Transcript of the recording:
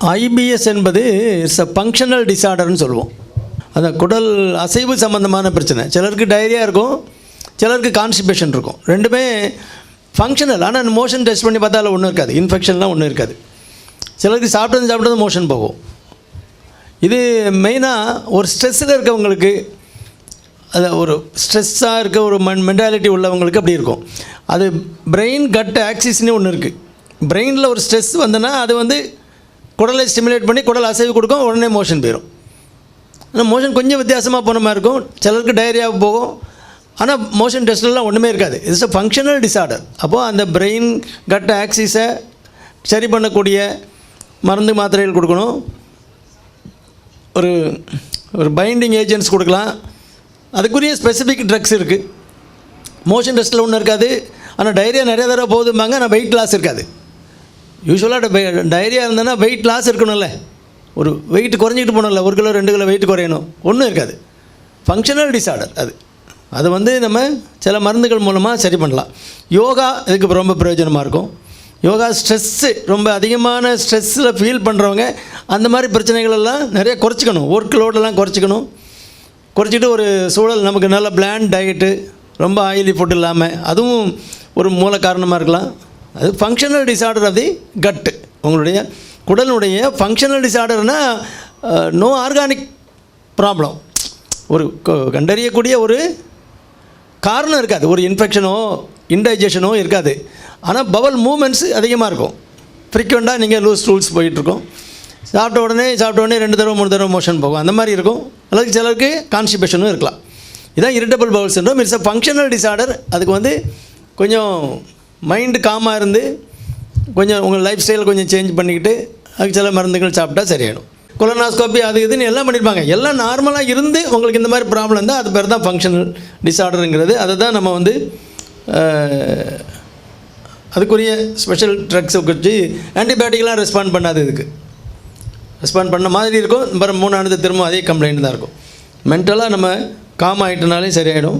IPS என்பது it's a functional டிசார்டர்னு சொல்லுவோம். அந்த குடல் அசைவு சம்மந்தமான பிரச்சனை. சிலருக்கு டைரியா இருக்கும் சிலருக்கு கான்ஸ்டிபேஷன் இருக்கும். ரெண்டுமே ஃபங்க்ஷனல் ஆனால் மோஷன் டெஸ்ட் பண்ணி பார்த்தா அதில் ஒன்றும் இருக்காது. இன்ஃபெக்ஷன்லாம் ஒன்றும் இருக்காது. சிலருக்கு சாப்பிட்டது சாப்பிட்டது மோஷன் போகும். இது மெயினாக ஒரு ஸ்ட்ரெஸ்ஸில் இருக்கவங்களுக்கு அது ஒரு ஸ்ட்ரெஸ்ஸாக இருக்க ஒரு மென் மென்டாலிட்டி உள்ளவங்களுக்கு அப்படி இருக்கும். அது பிரெயின் கட் ஆக்சிஸ்னே ஒன்று இருக்குது பிரெயினில் ஒரு ஸ்ட்ரெஸ் வந்தனா அது வந்து குடலை ஸ்டிமுலேட் பண்ணி குடல் அசைவு கொடுக்கும் உடனே மோஷன் போயிடும் ஆனால் மோஷன் கொஞ்சம் வித்தியாசமாக போன மாதிரி இருக்கும். சிலருக்கு டயரியா போகும். ஆனால் மோஷன் டெஸ்ட்லாம் ஒன்றுமே இருக்காது. இட்ஸ் அ ஃபங்க்ஷனல் டிசார்டர் அப்போது அந்த பிரெயின் கட் ஆக்சிஸை சரி பண்ணக்கூடிய மருந்து மாத்திரைகள் கொடுக்கணும். ஒரு ஒரு பைண்டிங் ஏஜென்ட்ஸ் கொடுக்கலாம். அதுக்குரிய ஸ்பெசிஃபிக் ட்ரக்ஸ் இருக்குது மோஷன் டெஸ்ட்டில் ஒன்றும் இருக்காது. ஆனால் டைரியா நிறைய தடவை போகுதும்பாங்க. ஆனால் வெயிட் லாஸ் இருக்காது. யூஸ்வலாக டைரியா இருந்ததுன்னா வெயிட் லாஸ் இருக்கணும்ல. ஒரு வெயிட் குறைஞ்சிட்டு போகணும்ல ஒரு கிலோ ரெண்டு கிலோ வெயிட் குறையணும். ஒன்றும் இருக்காது. ஃபங்க்ஷனல் டிஸார்டர் அது. அது வந்து நம்ம சில மருந்துகள் மூலமாக சரி பண்ணலாம். யோகா இதுக்கு ரொம்ப பிரயோஜனமாக இருக்கும். யோகா ஸ்ட்ரெஸ்ஸு ரொம்ப அதிகமான ஸ்ட்ரெஸ்ஸில் ஃபீல் பண்ணுறவங்க அந்த மாதிரி பிரச்சனைகளெல்லாம் நிறைய குறைச்சிக்கணும். ஒர்க் லோடெல்லாம் குறைச்சிக்கணும். குறைச்சிட்டு ஒரு சூழல் நமக்கு நல்ல பிளான் டயட்டு ரொம்ப ஆயிலி ஃபுட் இல்லாமல் அதுவும் ஒரு மூல காரணமாக இருக்கலாம். அது functional disorder of the gut உங்களுடைய குடலுடைய ஃபங்க்ஷனல் டிசார்டர்னால் நோ ஆர்கானிக் ப்ராப்ளம் ஒரு கண்டறியக்கூடிய ஒரு காரணம் இருக்காது. ஒரு இன்ஃபெக்ஷனோ இன்டைஜஷனோ இருக்காது. ஆனால் பவல் மூமெண்ட்ஸ் அதிகமாக இருக்கும். ஃப்ரீக்வெண்ட்டாக நீங்கள் லூஸ் ரூல்ஸ் போயிட்டுருக்கோம். சாப்பிட்ட உடனே சாப்பிட்ட உடனே ரெண்டு தடவை மூணு தடவை மோஷன் போகும். அந்த மாதிரி இருக்கும். அல்லது சிலருக்கு கான்ஸ்டிபேஷனும் இருக்கலாம். இதான் irritable bowel syndrome it's a functional disorder அதுக்கு வந்து கொஞ்சம் மைண்டு காமாக இருந்து கொஞ்சம் உங்கள் லைஃப் ஸ்டைல் கொஞ்சம் சேஞ்ச் பண்ணிக்கிட்டு அதுக்கு சில மருந்துகள் சாப்பிட்டா சரியாயிடும். கொலனாஸ்கோப்பி அது இதுன்னு எல்லாம் பண்ணியிருப்பாங்க எல்லாம் நார்மலாக இருந்து உங்களுக்கு இந்த மாதிரி ப்ராப்ளம் இருந்தால் அது பேர் தான் ஃபங்க்ஷனல் டிஸார்டருங்கிறது அதை தான் நம்ம வந்து அதுக்குரிய ஸ்பெஷல் ட்ரக்ஸை வச்சு ஆன்டிபயோட்டிக்லாம் ரெஸ்பாண்ட் பண்ணாது இதுக்கு. ரெஸ்பாண்ட் பண்ண மாதிரி இருக்கும். அப்புறம் மூணானது திரும்ப அதே கம்ப்ளைண்ட் தான் இருக்கும். மென்டலாக நம்ம காம் ஆகிட்டனாலே சரியாயிடும்.